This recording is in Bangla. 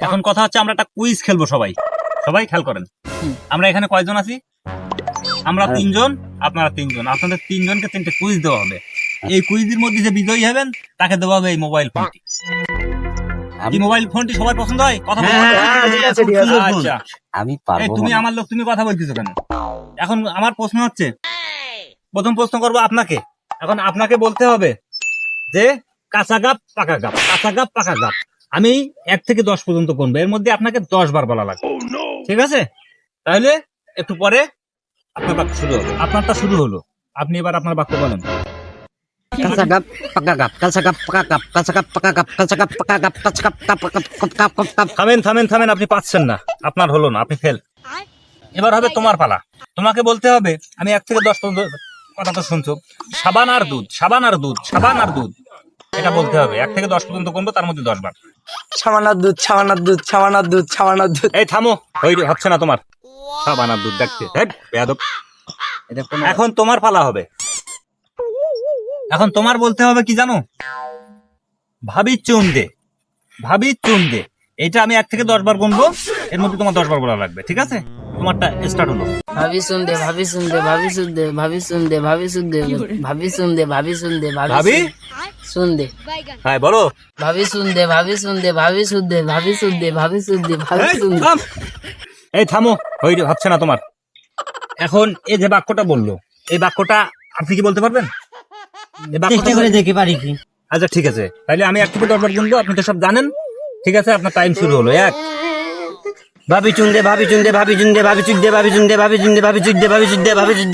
এখন কথা হচ্ছে আমরা একটা কুইজ খেলব সবাই। সবাই খেয়াল করেন। আমরা এখানে কয়জন আছি? আমরা তিনজন আপনারা তিনজন। আপনাদের তিনজনকে তিনটে কুইজ দেওয়া হবে। এই কুইজের মধ্যে যে বিজয়ী হবেন তাকে দেওয়া হবে এই মোবাইল ফোনটি এই মোবাইল ফোনটি সবার পছন্দ হয়? কথা হ্যাঁ, হ্যাঁ, ঠিক আছে, ঠিক আছে। আচ্ছা। আমি পারব তুমি মানে। আমার লোক তুমি কথা বলতেছো কেন? এখন আমার প্রশ্ন হচ্ছে প্রথম প্রশ্ন করব আপনাকে। এখন আপনাকে বলতে হবে যে কাঁচা গাপ পাকা গাপ। কাঁচা গাপ পাকা গাপ। আমি এক থেকে দশ পর্যন্ত গুনবো। এর মধ্যে আপনাকে দশ বার বলা লাগবে। ঠিক আছে? তাহলে একটু পরে আপনার বাক্য শুরু হবে। আপনারটা শুরু হলো। আপনি এবার আপনার বাক্য বলেন। থামেন থামেন থামেন আপনি পাচ্ছেন না। আপনার হলো না আপনি ফেল এবার হবে তোমার পালা। তোমাকে বলতে হবে আমি এক থেকে দশ পর্যন্ত কথা তো শুনছো। সাবান আর দুধ সাবান আর দুধ সাবান আর দুধ। এটা বলতে হবে। এক থেকে দশ পর্যন্ত করব তার মধ্যে দশ বার ছামানার দুধ ছামানার দুধ ছামানার দুধ ছামানার দুধ। এই থামো। ওই হচ্ছে না তোমার। আর দুধ দেখতে হেট, বেয়াদব। এখন তোমার পালা হবে। এখন তোমার বলতে হবে কি জানো? ভাবি চুন দে ভাবি চুন দে এটা আমি এক থেকে দশ বার গুনবো। এর মধ্যে তোমার দশ বার বলা লাগবে ঠিক আছে? তোমারটা স্টার্ট হলো ভাবি শুনদে ভাবি শুনদে ভাবি শুনদে ভাবি শুনদে ভাবি শুনদে ভাবি শুনদে ভাবি শুনদে ভাবি শুনদে হ্যাঁ বলো ভাবি শুনদে ভাবি শুনদে ভাবি শুনদে ভাবি শুনদে ভাবি শুনদে ভাবি এই, শুনদে এই থামো যে হচ্ছে না তোমার এখন এই যে বাক্যটা বলল এই বাক্যটা আপনি কি বলতে পারবেন এই বাক্যটা করে দেখি পারি কি আচ্ছা ঠিক আছে তাহলে আমি এক থেকে দশবার আপনি তো সব জানেন ঠিক আছে আপনার টাইম শুরু হলো এক ভাবি চুন দে, ভাবি চুন দে, ভাবি চুন দে, ভাবি চুক দে, ভাবি চুন ভাবি চুন ভাবি চুক ভাবি চুক ভাবি চুক